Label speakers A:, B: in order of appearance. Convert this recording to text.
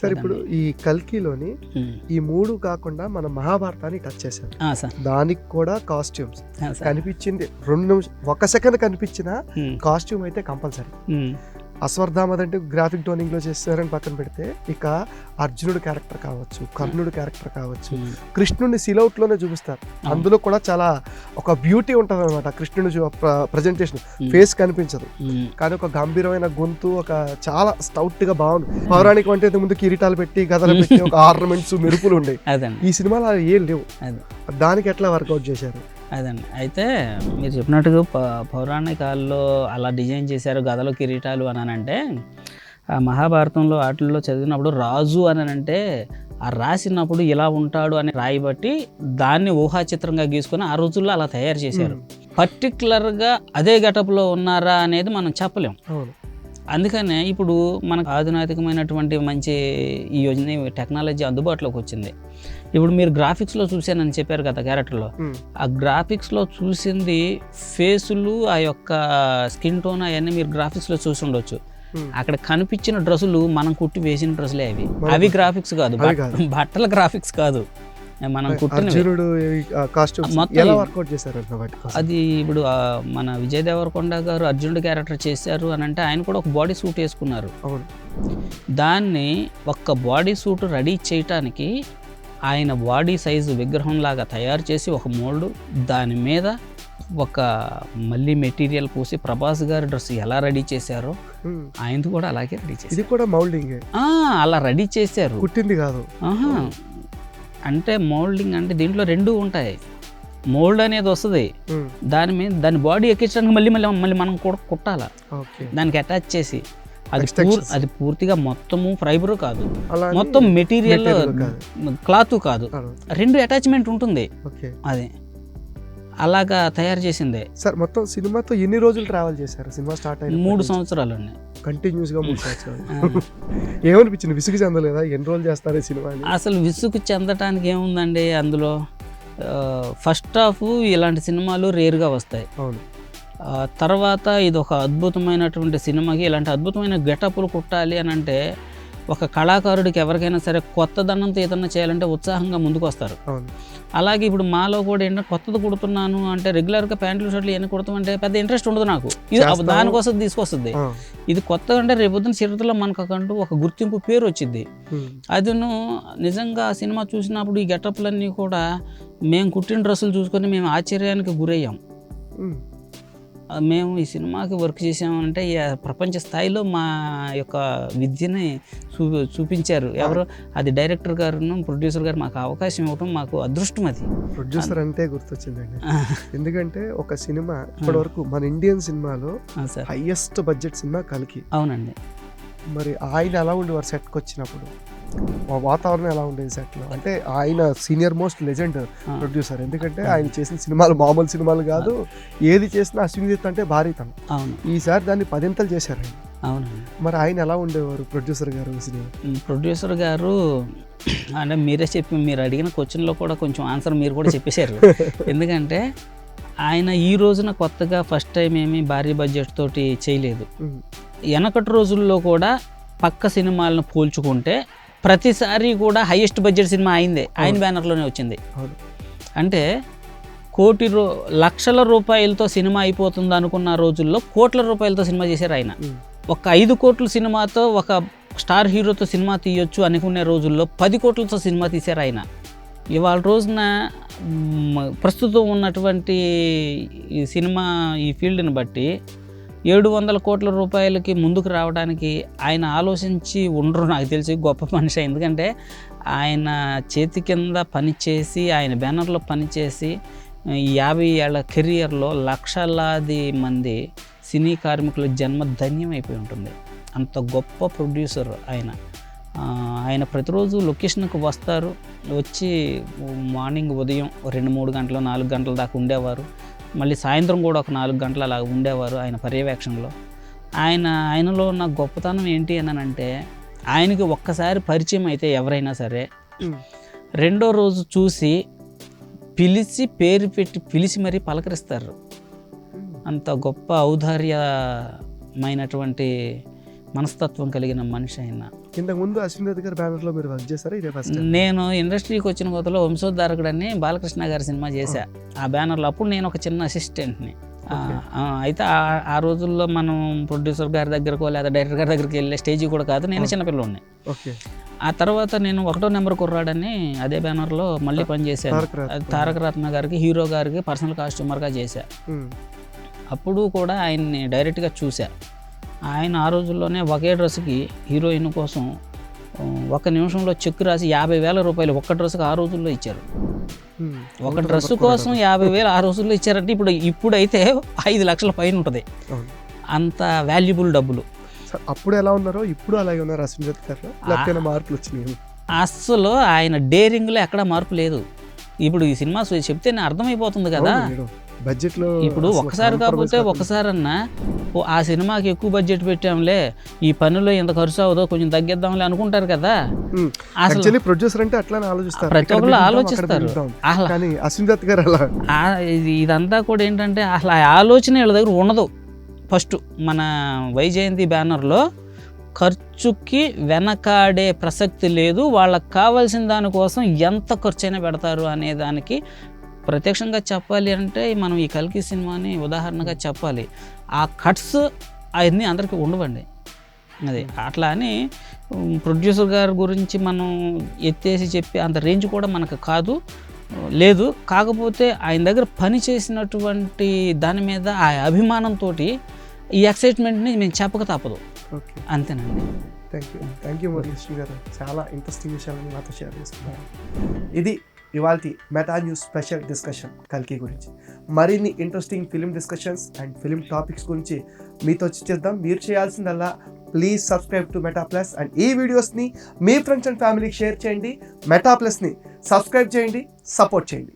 A: Sir ఇప్పుడు ఈ కల్కిలోని. ఈ మూడు కాకుండా మన మహాభారతాన్ని టచ్
B: సార్.
A: దానికి కూడా కాస్ట్యూమ్స్. కనిపించింది రెండు నిమిషం ఒక సెకండ్ కనిపించిన. కాస్ట్యూమ్ అయితే కంపల్సరీ.
B: ఉమ్.
A: అశ్వర్థామది అంటే గ్రాఫిక్ టోనింగ్లో చేస్తారని పక్కన పెడితే ఇక అర్జునుడు క్యారెక్టర్ కావచ్చు కర్ణుడు క్యారెక్టర్ కావచ్చు
B: ఉమ్.
A: కృష్ణుడిని సిలౌట్లోనే చూపిస్తారు. అందులో కూడా చాలా ఒక బ్యూటీ ఉంటుంది అనమాట కృష్ణుని ప్రజెంటేషన్. ఫేస్ కనిపించదు.
B: ఉమ్.
A: కానీ ఒక గంభీరమైన గొంతు ఒక చాలా స్టౌట్గా బాగుంది పౌరాణికం అంటే ముందు కిరీటాలు పెట్టి గదలు పెట్టి ఒక ఆర్నమెంట్స్ మెరుపులు ఉండేవి. ఈ సినిమాలో అవి ఏం లేవు. దానికి ఎట్లా వర్కౌట్ చేశారు?
B: అదండి. అయితే మీరు చెప్పినట్టుగా ప పౌరాణికాల్లో అలా డిజైన్ చేశారు గదలు కిరీటాలు అని అంటే ఆ మహాభారతంలో వాటిల్లో చదివినప్పుడు రాజు అని అంటే ఆ రాసినప్పుడు ఇలా ఉంటాడు అని రాయి బట్టి దాన్ని ఊహాచిత్రంగా గీసుకొని ఆ రోజుల్లో అలా తయారు చేశారు. పర్టికులర్గా అదే గటప్లో ఉన్నారా అనేది మనం చెప్పలేం. అందుకనే ఇప్పుడు మనకు ఆధునాతికమైనటువంటి మంచి ఈ యోజన టెక్నాలజీ అందుబాటులోకి వచ్చింది. ఇప్పుడు మీరు గ్రాఫిక్స్లో చూశానని చెప్పారు కదా క్యారెక్టర్లో. ఆ గ్రాఫిక్స్లో చూసింది ఫేసులు ఆ యొక్క స్కిన్ టోన్ అవన్నీ మీరు గ్రాఫిక్స్లో చూసి ఉండొచ్చు. అక్కడ కనిపించిన డ్రెస్సులు మనం కుట్టి వేసిన డ్రెస్సులే అవి. అవి గ్రాఫిక్స్ కాదు. బట్టల గ్రాఫిక్స్ కాదు. మనం
A: కోసం?
B: అది ఇప్పుడు మన విజయ్ దేవరకొండ గారు అర్జునుడి క్యారెక్టర్ చేశారు అని అంటే ఆయన కూడా ఒక బాడీ సూట్ వేసుకున్నారు. దాన్ని ఒక్క బాడీ సూట్ రెడీ చేయటానికి ఆయన బాడీ సైజు విగ్రహం లాగా తయారు చేసి ఒక మోల్డ్ దాని మీద ఒక మళ్ళీ మెటీరియల్ పూసి ప్రభాస్ గారి డ్రెస్ ఎలా రెడీ చేశారో. ఆయనది కూడా అలాగే రెడీ చేశారు.
A: ఇది కూడా మౌల్డింగ్?
B: అలా రెడీ చేశారు.
A: కుట్టింది కాదు.
B: అంటే మోల్డింగ్ అంటే దీంట్లో రెండు ఉంటాయి. మోల్డ్ అనేది వస్తుంది. దాని మీద దాని బాడీ ఎక్కించడానికి మళ్ళీ మళ్ళీ మళ్ళీ మనం కూడా కుట్టాలా? దానికి అటాచ్ చేసి. అది. అది పూర్తిగా మొత్తము ఫైబర్ కాదు. మొత్తం మెటీరియల్. క్లాత్ కాదు. రెండు అటాచ్మెంట్ ఉంటుంది. అది. అలాగా తయారు చేసిందే.
A: సార్ మొత్తం సినిమాతో ఎన్ని రోజులు ట్రావెల్ చేశారు? సినిమా స్టార్ట్ అయిన
B: మూడు సంవత్సరాలు అండి
A: కంటిన్యూస్గా మూడు సంవత్సరాలు. ఏమనిపించింది? విసుగు చెందలేదా? ఎన్ని రోజులు చేస్తారు సినిమా
B: అసలు విసుగు చెందటానికి ఏముందండి అందులో? ఫస్ట్ హాఫ్ ఇలాంటి సినిమాలు రేరుగా వస్తాయి.
A: అవును.
B: తర్వాత ఇది ఒక అద్భుతమైనటువంటి సినిమాకి ఇలాంటి అద్భుతమైన గెటప్లు కుట్టాలి అని అంటే ఒక కళాకారుడికి ఎవరికైనా సరే కొత్త దన్నంతో ఏదన్నా చేయాలంటే ఉత్సాహంగా ముందుకు వస్తారు అలాగే ఇప్పుడు మాలో కూడా ఏంటంటే కొత్తది కుడుతున్నాను అంటే రెగ్యులర్గా ప్యాంట్లు షర్ట్లు ఇవన్నీ కుడతామంటే పెద్ద ఇంట్రెస్ట్ ఉండదు నాకు. ఇది. దానికోసం తీసుకొస్తుంది. ఇది కొత్తగా అంటే రేపొద్దున చరిత్రలో మనకంటూ ఒక గుర్తింపు పేరు వచ్చింది. అదిను నిజంగా సినిమా చూసినప్పుడు ఈ గెటప్లన్నీ కూడా మేము కుట్టిన డ్రెస్సులు చూసుకొని మేము ఆశ్చర్యానికి గురయ్యాం. మేము ఈ సినిమాకి వర్క్ చేసామంటే ఈ ప్రపంచ స్థాయిలో మా యొక్క విద్యని చూ చూపించారు. ఎవరు? అది డైరెక్టర్ గారును ప్రొడ్యూసర్ గారు మాకు అవకాశం ఇవ్వడం మాకు అదృష్టం అది.
A: ప్రొడ్యూసర్ అంటే గుర్తొచ్చిందండి. ఎందుకంటే ఒక సినిమా ఇప్పటివరకు మన ఇండియన్ సినిమాలో హైయెస్ట్ బడ్జెట్ సినిమా కలికి.
B: అవునండి.
A: మరి ఆయన ఎలా ఉండేవారు సెట్కి వచ్చినప్పుడు వాతావరణం ఎలా ఉండేది సెట్లో అంటే ఆయన సీనియర్ మోస్ట్ లెజెండ్ ప్రొడ్యూసర్ ఎందుకంటే ఆయన చేసిన సినిమాలు మామూలు సినిమాలు కాదు. ఏది చేసినా అశ్విని దత్ అంటే భారీతనం
B: అవును.
A: ఈసారి దాన్ని పదింతలు చేశారు ఆయన.
B: అవునండి.
A: మరి ఆయన ఎలా ఉండేవారు ప్రొడ్యూసర్ గారు
B: ప్రొడ్యూసర్ గారు అంటే మీరే చెప్పి మీరు అడిగిన క్వశ్చన్లో కూడా కొంచెం ఆన్సర్ మీరు కూడా చెప్పేశారు. ఎందుకంటే ఆయన ఈ రోజున కొత్తగా ఫస్ట్ టైం ఏమీ భారీ బడ్జెట్ తోటి చేయలేదు. వెనకటి రోజుల్లో కూడా పక్క సినిమాలను పోల్చుకుంటే ప్రతిసారి కూడా హైయెస్ట్ బడ్జెట్ సినిమా అయిందే ఆయన బ్యానర్లోనే వచ్చింది. అంటే కోటి రూ లక్షల రూపాయలతో సినిమా అయిపోతుంది అనుకున్న రోజుల్లో కోట్ల రూపాయలతో సినిమా చేశారు ఆయన. ఒక ఐదు కోట్ల సినిమాతో ఒక స్టార్ హీరోతో సినిమా తీయొచ్చు అనుకునే రోజుల్లో పది కోట్లతో సినిమా తీశారు ఆయన. ఇవాళ రోజున ప్రస్తుతం ఉన్నటువంటి ఈ సినిమా ఈ ఫీల్డ్ని బట్టి ఏడు వందల కోట్ల రూపాయలకి ముందుకు రావడానికి ఆయన ఆలోచించి ఉండరు. నాకు తెలిసి గొప్ప మనిషి. ఎందుకంటే ఆయన చేతి కింద పనిచేసి ఆయన బ్యానర్లో పనిచేసి యాభై ఏళ్ళ కెరియర్లో లక్షలాది మంది సినీ కార్మికుల జన్మ ధన్యమైపోయి ఉంటుంది. అంత గొప్ప ప్రొడ్యూసర్ ఆయన. ఆయన ప్రతిరోజు లొకేషన్కి వస్తారు. వచ్చి మార్నింగ్ ఉదయం రెండు మూడు గంటలు నాలుగు గంటల దాకా ఉండేవారు. మళ్ళీ సాయంత్రం కూడా ఒక నాలుగు గంటలు అలా ఉండేవారు ఆయన పర్యవేక్షణలో ఆయన ఆయనలో ఉన్న గొప్పతనం ఏంటి అని అంటే ఆయనకి ఒక్కసారి పరిచయం అయితే ఎవరైనా సరే. రెండో రోజు చూసి పిలిచి పేరు పెట్టి పిలిచి మరీ పలకరిస్తారు అంత గొప్ప ఔదార్యమైనటువంటి మనస్తత్వం కలిగిన మనిషి ఆయన
A: ఇంతకు ముందు అశ్విన్ రెడ్డి గారి మీరు వర్క్ చేశారా? ఇదే ఫస్ట్
B: నేను ఇండస్ట్రీకి వచ్చిన కొత్తలో వంశోద్ధారకుడు అని బాలకృష్ణ గారి సినిమా చేశా. ఆ బ్యానర్లో అప్పుడు నేను ఒక చిన్న అసిస్టెంట్ని అయితే ఆ- రోజుల్లో మనం ప్రొడ్యూసర్ గారి దగ్గరకో లేదా డైరెక్టర్ గారి దగ్గరికి వెళ్ళే స్టేజ్ కూడా కాదు. నేను. చిన్నపిల్లని
A: ఓకే.
B: ఆ తర్వాత నేను ఒకటో నెంబర్ కుర్రాడని అదే బ్యానర్లో మళ్ళీ పనిచేశాను.
A: తారక రత్న.
B: గారికి హీరో గారికి పర్సనల్ కాస్ట్యూమర్గా చేశా. అప్పుడు కూడా ఆయన్ని డైరెక్ట్గా చూసా ఆయన ఆ రోజుల్లోనే ఒకే డ్రెస్కి హీరోయిన్ కోసం ఒక నిమిషంలో చెక్ రాసి యాభై వేల రూపాయలు ఒక్క డ్రెస్కి ఆ రోజుల్లో ఇచ్చారు. ఒక డ్రెస్ కోసం యాభై వేలు ఆ రోజుల్లో ఇచ్చారంటే ఇప్పుడు ఇప్పుడైతే ఐదు లక్షల పైన ఉంటుంది. అంత వాల్యుబుల్ డబ్బులు.
A: అప్పుడు ఎలా ఉన్నారో ఇప్పుడు అలాగే ఉన్నారు రెడ్డి గారు మార్పులు వచ్చినాయి?
B: అస్సలు ఆయన డేరింగ్లో ఎక్కడ మార్పు లేదు. ఇప్పుడు ఈ సినిమా చూ- చెప్తేనే అర్థమైపోతుంది కదా.
A: బడ్జెట్లో
B: ఇప్పుడు
A: అసలు
B: ఒకసారి కాకపోతే ఒకసారన్నా ఆ సినిమాకి ఎక్కువ బడ్జెట్ పెట్టాంలే. ఈ పనిలో ఇంత ఖర్చు అవుదో కొంచెం తగ్గిద్దాంలే అనుకుంటారు కదా. అసలు
A: ప్రొడ్యూసర్ అంటే అట్లానే ఆలోచిస్తారు.
B: ప్రతి ఆలోచిస్తారు.
A: అశ్విన్ గారు అలా.
B: ఇదంతా కూడా ఏంటంటే అసలు ఆ ఆలోచన వీళ్ళ దగ్గర ఉండదు. ఫస్ట్ మన వైజయంతి బ్యానర్లో ఖర్చుకి వెనకాడే ప్రసక్తి లేదు. వాళ్ళకి కావాల్సిన దానికోసం ఎంత ఖర్చు అయినా పెడతారు అనే దానికి ప్రత్యక్షంగా చెప్పాలి అంటే మనం ఈ కల్కి సినిమాని ఉదాహరణగా చెప్పాలి. ఆ కట్స్ అవన్నీ అందరికీ ఉండవండి. అది అట్లా అని ప్రొడ్యూసర్ గారి గురించి మనం ఎత్తేసి చెప్పి అంత రేంజ్ కూడా మనకు కాదు లేదు. కాకపోతే ఆయన దగ్గర పని చేసినటువంటి దాని మీద ఆ అభిమానంతో ఈ ఎక్సైట్మెంట్ని మేము చెప్పక తప్పదు.
A: ఓకే.
B: అంతేనండి.
A: Thank you thank you Muralikrishna garu. చాలా ఇంట్రెస్టింగ్ విషయాలను నాతో షేర్ చేసుకున్నారు. ఇది ఇవాళ మెటా న్యూస్ స్పెషల్ డిస్కషన్ కల్కి గురించి. మరిన్ని interesting film discussions and film topics గురించి మీతో చర్చిద్దాం మీరు చేయాల్సిందల్లా please subscribe to Meta plus and ఈ వీడియోస్ని మీ ఫ్రెండ్స్ అండ్ ఫ్యామిలీకి షేర్ చేయండి. మెటా ప్లస్ని సబ్స్క్రైబ్ చేయండి సపోర్ట్ చేయండి.